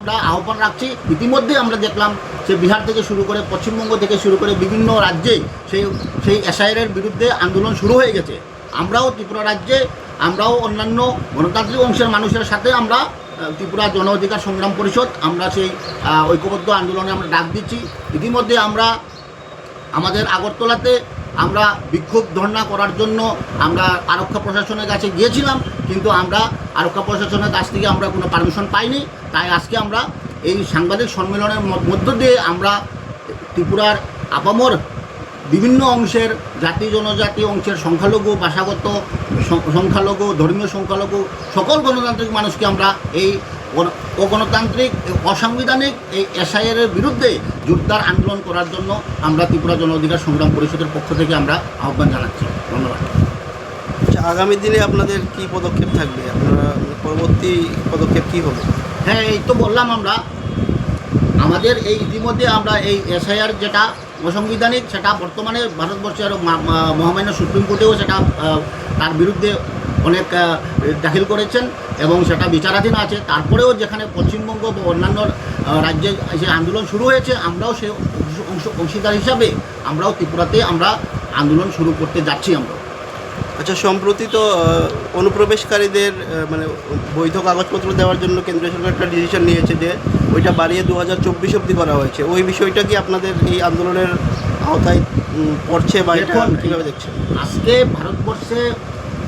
আমরা আহ্বান রাখছি। ইতিমধ্যে আমরা দেখলাম যে বিহার থেকে শুরু করে, পশ্চিমবঙ্গ থেকে শুরু করে বিভিন্ন রাজ্যে সেই সেই এসআইআরের বিরুদ্ধে আন্দোলন শুরু হয়ে গেছে। আমরাও ত্রিপুরা রাজ্যে, আমরাও অন্যান্য গণতান্ত্রিক অংশের মানুষের সাথে আমরা ত্রিপুরা জন অধিকার সংগ্রাম পরিষদ, আমরা সেই ঐক্যবদ্ধ আন্দোলনে আমরা ডাক দিচ্ছি। ইতিমধ্যে আমরা আমাদের আগরতলাতে আমরা বিক্ষোভ ধর্ণা করার জন্য আমরা আরক্ষা প্রশাসনের কাছে গিয়েছিলাম, কিন্তু আমরা আরক্ষা প্রশাসনের কাছ থেকে আমরা কোনো পারমিশন পাইনি। তাই আজকে আমরা এই সাংবাদিক সম্মেলনের মধ্য দিয়ে আমরা ত্রিপুরার আপামর বিভিন্ন অংশের জাতি, জনজাতি অংশের সংখ্যালঘু, ভাষাগত সংখ্যালঘু, ধর্মীয় সংখ্যালঘু, সকল গণতান্ত্রিক মানুষকে আমরা এই অগণতান্ত্রিক অসাংবিধানিক এই এসআইআর এর বিরুদ্ধে জোরদার আন্দোলন করার জন্য আমরা ত্রিপুরা জন অধিকার সংগ্রাম পরিষদের পক্ষ থেকে আমরা আহ্বান জানাচ্ছি। ধন্যবাদ। আচ্ছা আগামী দিনে আপনাদের কি পদক্ষেপ থাকবে? আপনারা পরবর্তী পদক্ষেপ কি হবে? হ্যাঁ এই তো বললাম আমরা। আমাদের এই ইতিমধ্যে আমরা এই এসআইআর যেটা অসাংবিধানিক সেটা বর্তমানে ভারতবর্ষের মহামান্য সুপ্রিম কোর্টেও সেটা তার বিরুদ্ধে অনেক দাখিল করেছেন। এবং সেটা বিচারাধীন আছে। তারপরেও যেখানে পশ্চিমবঙ্গ বা অন্যান্য রাজ্যে যে আন্দোলন শুরু হয়েছে আমরাও সে অংশ- অংশ অংশীদার হিসাবে আমরাও ত্রিপুরাতে আমরা আন্দোলন শুরু করতে যাচ্ছি আমরা। আচ্ছা সম্প্রতি তো অনুপ্রবেশকারীদের মানে বৈধ কাগজপত্র দেওয়ার জন্য কেন্দ্রীয় সরকার একটা ডিসিশন নিয়েছে যে ওইটা বাড়িয়ে দু হাজার চব্বিশ অবধি করা হয়েছে। ওই বিষয়টা কি আপনাদের এই আন্দোলনের আওতায় পড়ছে বা এটা কীভাবে দেখছেন? আজকে ভারতবর্ষে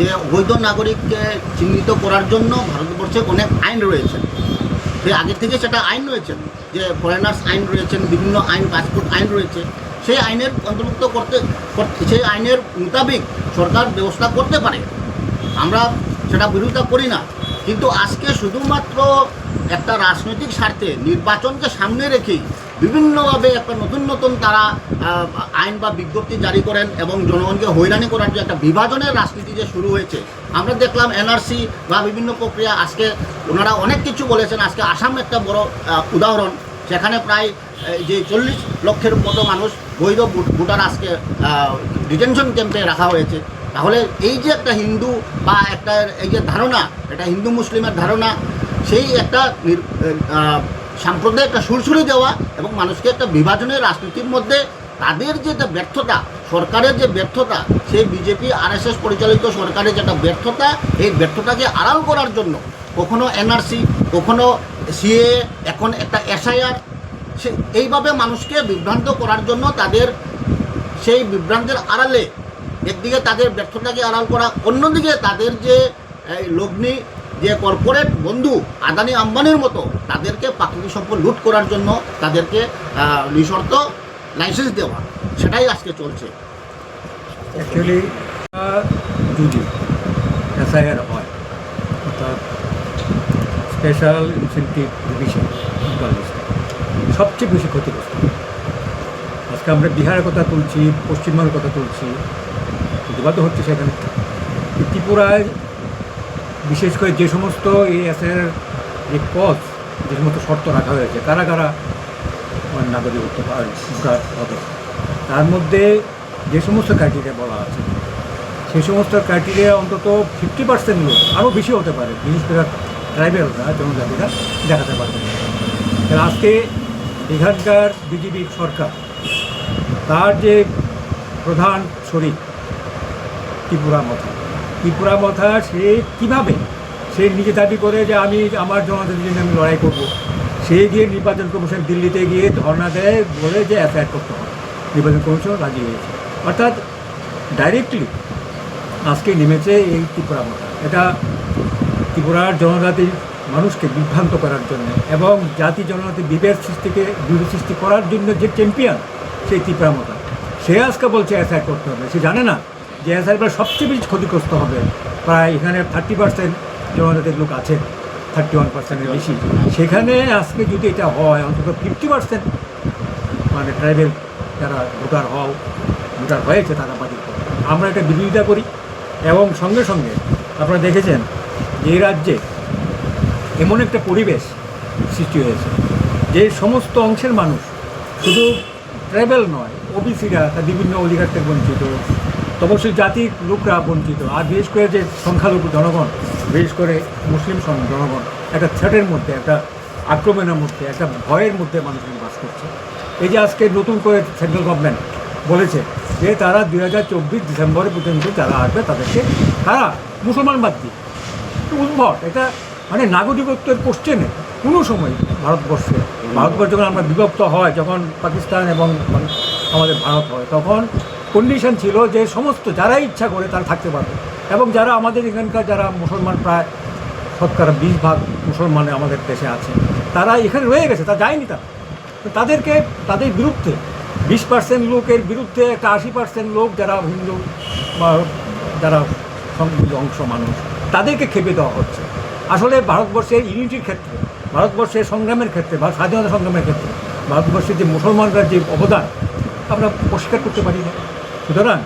যে অবৈধ নাগরিককে চিহ্নিত করার জন্য ভারতবর্ষে অনেক আইন রয়েছে। সে আগে থেকে সেটা আইন রয়েছে, যে ফরেনার্স আইন রয়েছেন বিভিন্ন আইন পাসপোর্ট আইন রয়েছে, সেই আইনের অন্তর্ভুক্ত করতে করতে- সেই আইনের মোতাবেক সরকার ব্যবস্থা করতে পারে। আমরা সেটা বিরোধিতা করি না। কিন্তু আজকে শুধুমাত্র একটা রাজনৈতিক স্বার্থে নির্বাচনকে সামনে রেখেই বিভিন্নভাবে একটা নতুন নতুন তারা আইন বা বিজ্ঞপ্তি জারি করেন এবং জনগণকে হয়রানি করার যে একটা বিভাজনের রাজনীতি যে শুরু হয়েছে, আমরা দেখলাম এনআরসি বা বিভিন্ন প্রক্রিয়া আজকে, ওনারা অনেক কিছু বলেছেন। আজকে আসাম একটা বড় উদাহরণ, সেখানে প্রায় যে চল্লিশ লক্ষের মতো মানুষ বৈধ ভোট- ভোটার আজকে ডিটেনশন ক্যাম্পে রাখা হয়েছে। তাহলে এই যে একটা হিন্দু বা একটা, এই যে ধারণা এটা হিন্দু মুসলিমের ধারণা, সেই একটা সাম্প্রদায়িক একটা সুরসুরি দেওয়া এবং মানুষকে একটা বিভাজনের রাজনীতির মধ্যে তাদের যে একটা ব্যর্থতা, সরকারের যে ব্যর্থতা, সেই বিজেপি, আরএসএস পরিচালিত সরকারের যেটা ব্যর্থতা, এই ব্যর্থতাকে আড়াল করার জন্য কখনো এনআরসি, কখনো সিএ এখন একটা এসআইআর, সে এইভাবে মানুষকে বিভ্রান্ত করার জন্য তাদের সেই বিভ্রান্তের আড়ালে একদিকে তাদের ব্যর্থতাকে আড়াল করা, অন্যদিকে তাদের যে লগ্নি যে কর্পোরেট বন্ধু আদানি আম্বানির মতো তাদেরকে প্রাকৃতিক সম্পদ লুট করার জন্য তাদেরকে নিঃশর্ত লাইসেন্স দেওয়া, সেটাই আজকে চলছে। অ্যাকচুয়ালি যদি এসআইআর হয়, অর্থাৎ স্পেশাল ইনসেন্টিভ ডিভিশন সবচেয়ে বেশি ক্ষতিগ্রস্ত। আজকে আমরা বিহারের কথা তুলছি, পশ্চিমবঙ্গের কথা তুলছি প্রতিবাদ হচ্ছে সেখানে। ত্রিপুরায় বিশেষ করে যে সমস্ত এই এসআইআর যে পদ যে সমস্ত শর্ত রাখা হয়েছে, কারা কারা মানে নাগরিক হতে হবে, তার মধ্যে যে সমস্ত ক্রাইটেরিয়া বলা আছে, সেই সমস্ত ক্রাইটেরিয়া অন্তত ফিফটি পার্সেন্ট লোক, আরও বেশি হতে পারে, বিশেষ করে ট্রাইবেলরা জনজাতিরা দেখাতে পারবে। তাহলে আজকে এখানকার বিজেপি সরকার, তার যে প্রধান শরিক ত্রিপুরা মথা ত্রিপুরা মথা, সে কীভাবে? সে নিজে দাবি করে যে আমি আমার জনজাতির জন্য আমি লড়াই করব। সে গিয়ে নির্বাচন কমিশন দিল্লিতে গিয়ে ধর্ণা দেয়, বলে যে এফআইআর করতে হবে। নির্বাচন কমিশন রাজি হয়েছে। অর্থাৎ ডাইরেক্টলি আজকে নেমেছে এই ত্রিপুরা মথা। এটা ত্রিপুরার জনজাতির মানুষকে বিভ্রান্ত করার জন্য এবং জাতি জনজাতি বিভেদ সৃষ্টিকে, বিভেদ সৃষ্টি করার জন্য যে চ্যাম্পিয়ন সেই ত্রিপুরা মতা সে আজকে বলছে এসআই করতে হবে। সে জানে না যে এসআই সবচেয়ে বেশি ক্ষতিগ্রস্ত হবে, প্রায় এখানে থার্টি পার্সেন্ট জনজাতির লোক আছে থার্টি ওয়ান পার্সেন্টের বেশি। সেখানে আজকে যদি এটা হয়, অন্তত ফিফটি পার্সেন্ট মানে ট্রাইবেল যারা ভোটার হও ভোটার হয়েছে তারা বাতিল আমরা এটা বিরোধিতা করি এবং সঙ্গে সঙ্গে আপনারা দেখেছেন যে এই রাজ্যে এমন একটা পরিবেশ সৃষ্টি হয়েছে যে সমস্ত অংশের মানুষ শুধু ট্রাইবেল নয় ওবিসিরা বিভিন্ন অধিকার থেকে বঞ্চিত। তপশিল জাতির লোকরা বঞ্চিত। আর বিশেষ করে যে সংখ্যালঘু জনগণ, বিশেষ করে মুসলিম জনগণ, একটা থ্রেটের মধ্যে, একটা আক্রমণের মধ্যে, একটা ভয়ের মধ্যে মানুষ বাস করছে। এই যে আজকে নতুন করে সেন্ট্রাল গভর্নমেন্ট বলেছে যে তারা দুই হাজার চব্বিশ ডিসেম্বর পর্যন্ত যারা আসবে তাদেরকে তারা মুসলমান বাদ দিয়ে উদ্ভট, এটা মানে নাগরিকত্বের কোশ্চেনে কোনো সময় ভারতবর্ষে। ভারতবর্ষ যখন আমরা বিভক্ত হয়, যখন পাকিস্তান এবং আমাদের ভারত হয়, তখন কন্ডিশন ছিল যে সমস্ত যারা ইচ্ছা করে তারা থাকতে পারবে। এবং যারা আমাদের এখানকার যারা মুসলমান প্রায় শতকরা বিশ ভাগ মুসলমানে আমাদের দেশে আছে, তারা এখানে রয়ে গেছে তা যায়নি তারা। তো তাদেরকে, তাদের বিরুদ্ধে বিশ পার্সেন্ট লোকের বিরুদ্ধে একটা আশি পার্সেন্ট লোক যারা হিন্দু বা যারা অংশ মানুষ, তাদেরকে খেপে দেওয়া হচ্ছে। আসলে ভারতবর্ষের ইউনিটির ক্ষেত্রে, ভারতবর্ষের সংগ্রামের ক্ষেত্রে বা স্বাধীনতা সংগ্রামের ক্ষেত্রে, ভারতবর্ষের যে মুসলমানরা যে অবদান, আমরা অস্বীকার করতে পারি না। সুতরাং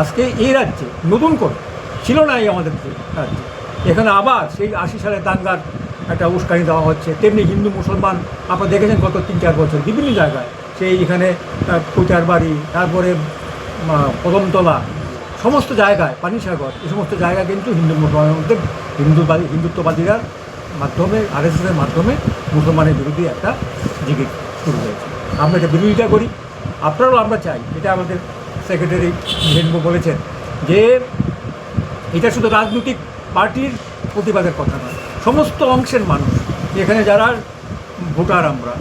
আজকে এই রাজ্যে নতুন করে ছিল না এই আমাদের রাজ্যে। এখানে আবার সেই আশি সালের দাঙ্গার একটা উস্কানি দেওয়া হচ্ছে। তেমনি হিন্দু, মুসলমান, আপনারা দেখেছেন গত তিন চার বছর বিভিন্ন জায়গায় সেই এখানে কোচার বাড়ি, তারপরে কদমতলা, সমস্ত জায়গায়, পানিসাগর, এই সমস্ত জায়গা কিন্তু হিন্দু মুসলমানের মধ্যে হিন্দুবাদী, হিন্দুত্ববাদীরা মাধ্যমে, আরএসএসের মাধ্যমে মুসলমানের বিরুদ্ধে একটা জিগির শুরু হয়েছে। আমরা এটা বিরোধিতা করি। আপনারাও আমরা চাই। এটা আমাদের সেক্রেটারি হেনবো বলেছেন যে এটা শুধু রাজনৈতিক পার্টির প্রতিবাদের কথা নয়, সমস্ত অংশের মানুষ, এখানে যারা ভোটার আমরা,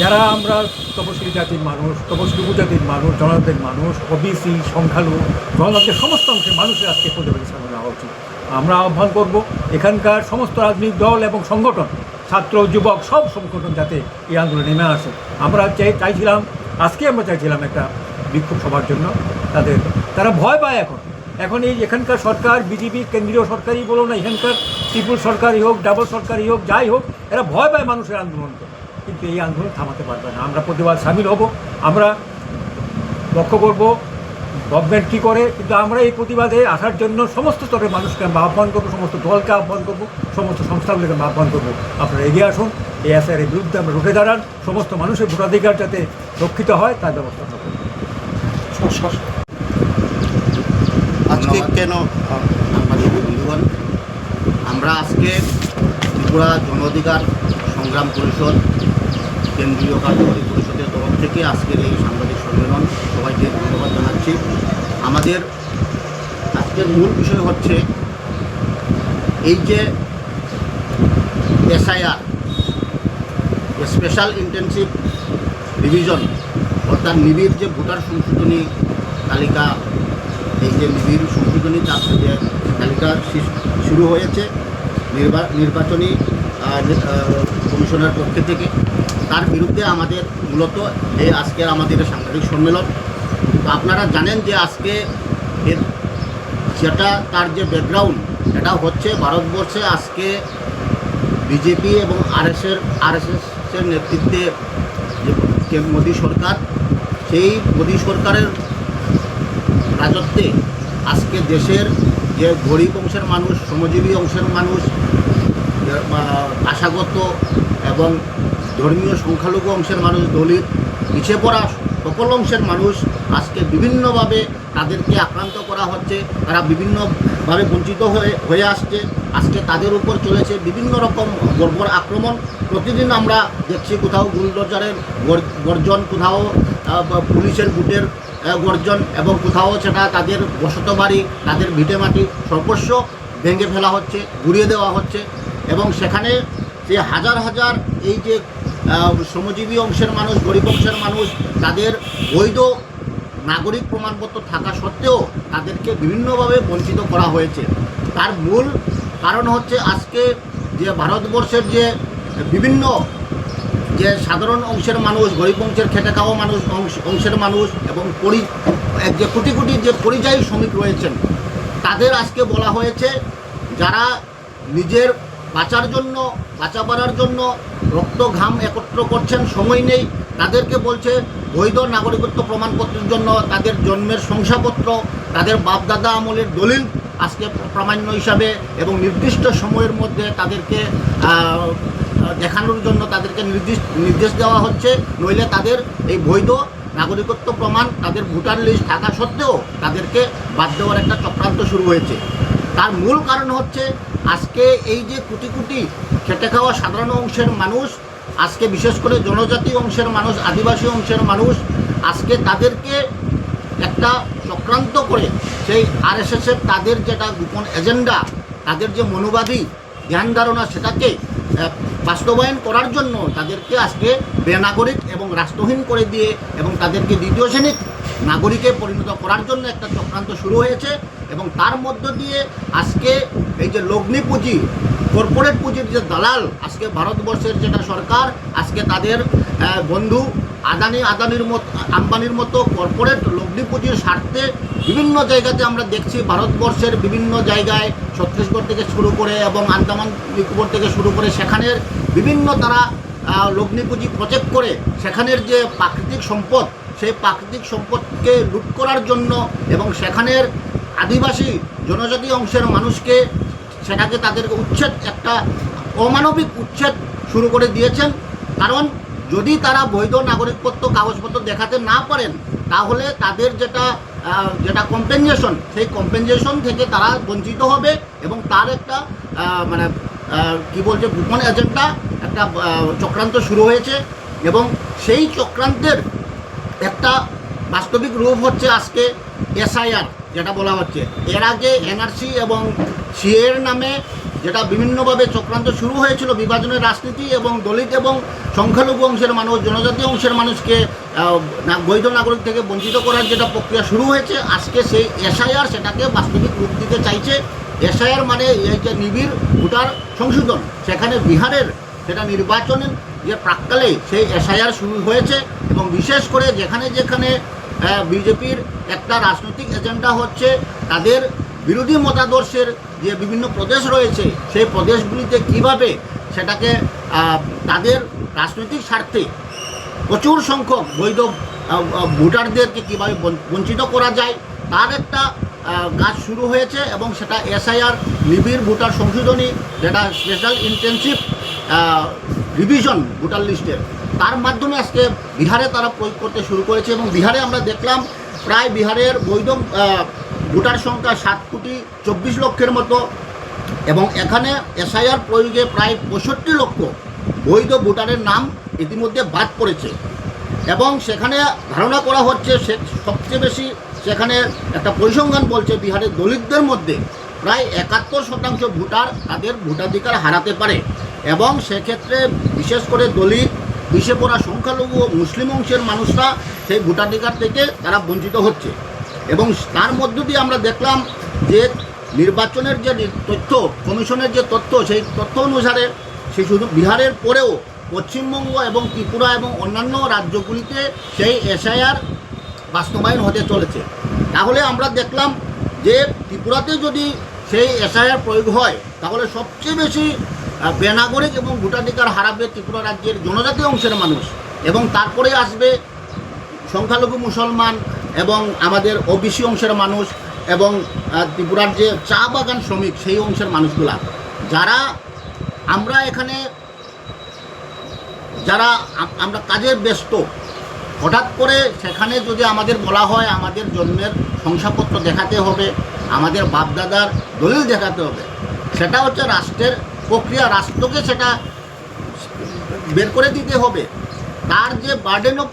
যারা আমরা তপশিলি জাতির মানুষ, তপশিলি উপজাতির মানুষ, জনজাতির মানুষ ওবিসি সংখ্যালঘু, জনজাতির সমস্ত অংশের মানুষের আজকে প্রতিবাদের সামনে নেওয়া উচিত আমরা আহ্বান করব এখানকার সমস্ত রাজনৈতিক দল এবং সংগঠন, ছাত্র, যুবক, সব সংগঠন যাতে এই আন্দোলনে নেমে আসে। আমরা চাই চাইছিলাম আজকে আমরা চাইছিলাম একটা বিক্ষোভ সভার জন্য তাদের, তারা ভয় পায় এখন। এখন এই এখানকার সরকার, বিজেপি, কেন্দ্রীয় সরকারই বলো না এখানকার, ত্রিপুর সরকারই হোক, ডাবল সরকারই হোক, যাই হোক, এরা ভয় পায় মানুষের আন্দোলনকে কিন্তু এই আন্দোলন থামাতে পারবে না। আমরা প্রতিবাদ সামিল হব, আমরা লক্ষ্য করব গভর্নমেন্ট কী করে, কিন্তু আমরা এই প্রতিবাদে আসার জন্য সমস্ত স্তরের মানুষকে আমরা আহ্বান করব, সমস্ত দলকে আহ্বান করব, সমস্ত সংস্থাগুলিকে আমরা আহ্বান করব। আপনারা এগিয়ে আসুন এই এসআর এর বিরুদ্ধে আমরা রুখে দাঁড়ান, সমস্ত মানুষের ভোটাধিকার যাতে রক্ষিত হয়, তার ব্যবস্থা আজকে কেন সাংবাদিক বন্ধুগণ আমরা আজকে ত্রিপুরা জন অধিকার সংগ্রাম পরিষদ কেন্দ্রীয় কার্যকরী পরিষদের তরফ থেকে আজকের এই সাংবাদিক সম্মেলন সবাইকে ধন্যবাদ জানাচ্ছি। আমাদের আজকের মূল বিষয় হচ্ছে এই যে এসআইআর স্পেশাল ইন্টেনসিভ রিভিশন অর্থাৎ নিবিড় যে ভোটার সংশোধনী তালিকা, এই যে নিবিড় সংশোধনী তার যে তালিকা শুরু হয়েছে নির্বা- নির্বাচনী কমিশনের পক্ষ থেকে, তার বিরুদ্ধে আমাদের মূলত এই আজকের আমাদের সাংবাদিক সম্মেলন আপনারা জানেন যে আজকে এর যেটা তার যে ব্যাকগ্রাউন্ড এটা হচ্ছে ভারতবর্ষে আজকে বিজেপি এবং আরএসের আরএসএসের নেতৃত্বে যে মোদী সরকার সেই মোদী সরকারের রাজত্বে আজকে দেশের যে গরিব অংশের মানুষ, শ্রমজীবী অংশের মানুষ ভাষাগত এবং ধর্মীয় সংখ্যালঘু অংশের মানুষ, দলিত, পিছিয়ে পড়া সকল অংশের মানুষ আজকে বিভিন্নভাবে তাদেরকে আক্রান্ত করা হচ্ছে। তারা বিভিন্নভাবে বঞ্চিত হয়ে হয়ে আসছে। আজকে তাদের উপর চলেছে বিভিন্ন রকম বর্বর আক্রমণ। প্রতিদিন আমরা দেখছি কোথাও বুলডোজারের গর্জন, কোথাও পুলিশের বুটের গর্জন এবং কোথাও সেটা তাদের বসত বাড়ি, তাদের ভিটে মাটি সর্বস্ব ভেঙে ফেলা হচ্ছে ঘুরিয়ে দেওয়া হচ্ছে এবং সেখানে যে হাজার হাজার এই যে শ্রমজীবী অংশের মানুষ, গরিব অংশের মানুষ, তাদের বৈধ নাগরিক প্রমাণপত্র থাকা সত্ত্বেও তাদেরকে বিভিন্নভাবে বঞ্চিত করা হয়েছে। তার মূল কারণ হচ্ছে আজকে যে ভারতবর্ষের যে বিভিন্ন যে সাধারণ অংশের মানুষ, গরিব অংশের খেটে খাওয়া মানুষ, অংশ- অংশের মানুষ এবং পরি যে কোটি কোটি যে পরিযায়ী শ্রমিক রয়েছেন, তাদের আজকে বলা হয়েছে যারা নিজের বাঁচার জন্য, বাঁচা বাড়ার জন্য রক্ত ঘাম একত্র করছেন, সময় নেই, তাদেরকে বলছে বৈধ নাগরিকত্ব প্রমাণপত্রের জন্য তাদের জন্মের শংসাপত্র, তাদের বাপদাদা আমলের দলিল আজকে প্রামাণ্য হিসাবে এবং নির্দিষ্ট সময়ের মধ্যে তাদেরকে দেখানোর জন্য তাদেরকে নির্দিষ্ট, নির্দেশ দেওয়া হচ্ছে। নইলে তাদের এই বৈধ নাগরিকত্ব প্রমাণ, তাদের ভোটার লিস্ট থাকা সত্ত্বেও তাদেরকে বাদ দেওয়ার একটা চক্রান্ত শুরু হয়েছে। তার মূল কারণ হচ্ছে আজকে এই যে কোটি কোটি খেটে খাওয়া সাধারণ অংশের মানুষ, আজকে বিশেষ করে জনজাতি অংশের মানুষ, আদিবাসী অংশের মানুষ, আজকে তাদেরকে একটা চক্রান্ত করে সেই আরএসএসের তাদের যেটা গোপন এজেন্ডা, তাদের যে মনোবাদী ধ্যান ধারণা সেটাকে বাস্তবায়ন করার জন্য তাদেরকে আজকে বেনাগরিক এবং রাষ্ট্রহীন করে দিয়ে এবং তাদেরকে দ্বিতীয় শ্রেণির নাগরিকে পরিণত করার জন্য একটা চক্রান্ত শুরু হয়েছে এবং তার মধ্য দিয়ে আজকে এই যে লগ্নি পুঁজি কর্পোরেট পুঁজির যে দালাল, আজকে ভারতবর্ষের যেটা সরকার, আজকে তাদের বন্ধু আদানি আদানির মতো আম্বানির মতো কর্পোরেট লগ্নি পুঁজির স্বার্থে বিভিন্ন জায়গাতে আমরা দেখছি ভারতবর্ষের বিভিন্ন জায়গায় ছত্তিশগড় থেকে শুরু করে এবং আন্দামান নিকোবর থেকে শুরু করে সেখানের বিভিন্ন তারা আহ, লগ্নি পুঁজি প্রজেক্ট করে সেখানের যে প্রাকৃতিক সম্পদ সেই প্রাকৃতিক সম্পদকে লুট করার জন্য এবং সেখানের আদিবাসী জনজাতি অংশের মানুষকে সেটাকে তাদেরকে উচ্ছেদ একটা অমানবিক উচ্ছেদ শুরু করে দিয়েছেন। কারণ যদি তারা বৈধ নাগরিকত্ব কাগজপত্র দেখাতে না পারেন, তাহলে তাদের যেটা যেটা কম্পেনজেশন সেই কম্পেনজেশন থেকে তারা বঞ্চিত হবে এবং তার একটা মানে কি বলছে, গোপন এজেন্টটা একটা চক্রান্ত শুরু হয়েছে এবং সেই চক্রান্তের একটা বাস্তবিক রূপ হচ্ছে আজকে এসআইআর যেটা বলা হচ্ছে। এর আগে এনআরসি এবং সিএর নামে যেটা বিভিন্নভাবে চক্রান্ত শুরু হয়েছিল বিভাজনের রাজনীতি এবং দলিত এবং সংখ্যালঘু অংশের মানুষ, জনজাতি অংশের মানুষকে বৈধ নাগরিক থেকে বঞ্চিত করার যেটা প্রক্রিয়া শুরু হয়েছে, আজকে সেই এসআইআর সেটাকে বাস্তবিক রূপ দিতে চাইছে। এসআইআর মানে এই যে নিবিড় ভোটার সংশোধন। সেখানে বিহারের সেটা নির্বাচনের যে প্রাককালে সেই এসআইআর শুরু হয়েছে এবং বিশেষ করে যেখানে যেখানে বিজেপির একটা রাজনৈতিক এজেন্ডা হচ্ছে, তাদের বিরোধী মতাদর্শের যে বিভিন্ন প্রদেশ রয়েছে, সেই প্রদেশগুলিতে কীভাবে সেটাকে তাদের রাজনৈতিক স্বার্থে প্রচুর সংখ্যক বৈধ ভোটারদেরকে কীভাবে বঞ্চ- বঞ্চিত করা যায়, তার একটা কাজ শুরু হয়েছে এবং সেটা এসআইআর, নিবিড় ভোটার সংশোধনী, যেটা স্পেশাল ইন্টেনসিভ রিভিশন ভোটার লিস্টের তার মাধ্যমে আজকে বিহারে তারা প্রয়োগ করতে শুরু করেছে এবং বিহারে আমরা দেখলাম, প্রায় বিহারের বৈধ ভোটার সংখ্যা সাত কোটি চব্বিশ লক্ষের মতো এবং এখানে এসআইআর প্রয়োগে প্রায় পঁয়ষট্টি লক্ষ বৈধ ভোটারের নাম ইতিমধ্যে বাদ পড়েছে। এবং সেখানে ধারণা করা হচ্ছে সে সবচেয়ে বেশি সেখানে একটা পরিসংখ্যান বলছে বিহারের দলিতদের মধ্যে প্রায় একাত্তর শতাংশ ভোটার তাদের ভোটাধিকার হারাতে পারে। এবং সেক্ষেত্রে বিশেষ করে দলিত পিছিয়ে পড়া সংখ্যালঘু ও মুসলিম অংশের মানুষরা সেই ভোটাধিকার থেকে তারা বঞ্চিত হচ্ছে। এবং তার মধ্য দিয়ে আমরা দেখলাম যে নির্বাচনের যে তথ্য, কমিশনের যে তথ্য, সেই তথ্য অনুসারে সে শুধু বিহারের পরেও পশ্চিমবঙ্গ এবং ত্রিপুরা এবং অন্যান্য রাজ্যগুলিতে সেই এসআইআর বাস্তবায়ন হতে চলেছে। তাহলে আমরা দেখলাম যে ত্রিপুরাতে যদি সেই এসআইআর প্রয়োগ হয়, তাহলে সবচেয়ে বেশি বেনাগরিক এবং ভোটাধিকার হারাবে ত্রিপুরা রাজ্যের জনজাতি অংশের মানুষ এবং তারপরে আসবে সংখ্যালঘু মুসলমান এবং আমাদের ওবিসি অংশের মানুষ এবং ত্রিপুরার যে চা বাগান শ্রমিক, সেই অংশের মানুষগুলা। যারা আমরা এখানে, যারা আমরা কাজে ব্যস্ত, হঠাৎ করে সেখানে যদি আমাদের বলা হয় আমাদের জন্মের শংসাপত্র দেখাতে হবে, আমাদের বাপদাদার দলিল দেখাতে হবে, সেটা হচ্ছে রাষ্ট্রের প্রক্রিয়া, রাষ্ট্রকে সেটা বের করে দিতে হবে। তার যে বার্ডেন অফ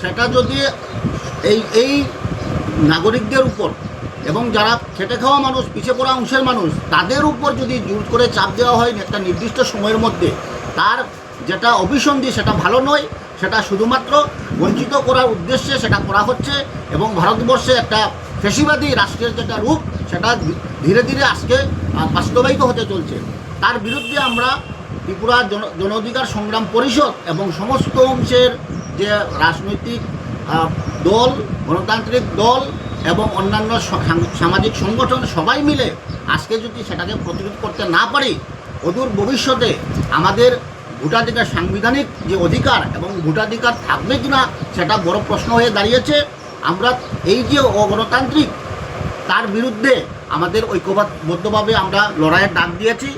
সেটা যদি এই এই নাগরিকদের উপর এবং যারা খেটে খাওয়া মানুষ পিছিয়ে পড়া অংশের মানুষ, তাদের উপর যদি জোর করে চাপ দেওয়া হয় একটা নির্দিষ্ট সময়ের মধ্যে, তার যেটা অভিসন্ধি সেটা ভালো নয়, সেটা শুধুমাত্র বঞ্চিত করার উদ্দেশ্যে সেটা করা হচ্ছে এবং ভারতবর্ষে একটা ফেসিবাদী রাষ্ট্রের যেটা রূপ, সেটা ধীরে ধীরে আজকে বাস্তবায়িত হতে চলছে। তার বিরুদ্ধে আমরা ত্রিপুরা জন অধিকার সংগ্রাম পরিষদ এবং সমস্ত অংশের যে রাজনৈতিক দল, গণতান্ত্রিক দল এবং অন্যান্য সামাজিক সংগঠন সবাই মিলে আজকে যদি সেটাকে প্রতিরোধ করতে না পারি, অদূর ভবিষ্যতে আমাদের ভোটাধিকার সাংবিধানিক যে অধিকার এবং ভোটাধিকার থাকবে কি না সেটা বড় প্রশ্ন হয়ে দাঁড়িয়েছে। আমরা এই যে অগণতান্ত্রিক, তার বিরুদ্ধে আমাদের ঐক্যবদ্ধভাবে আমরা লড়াইয়ের ডাক দিয়েছি।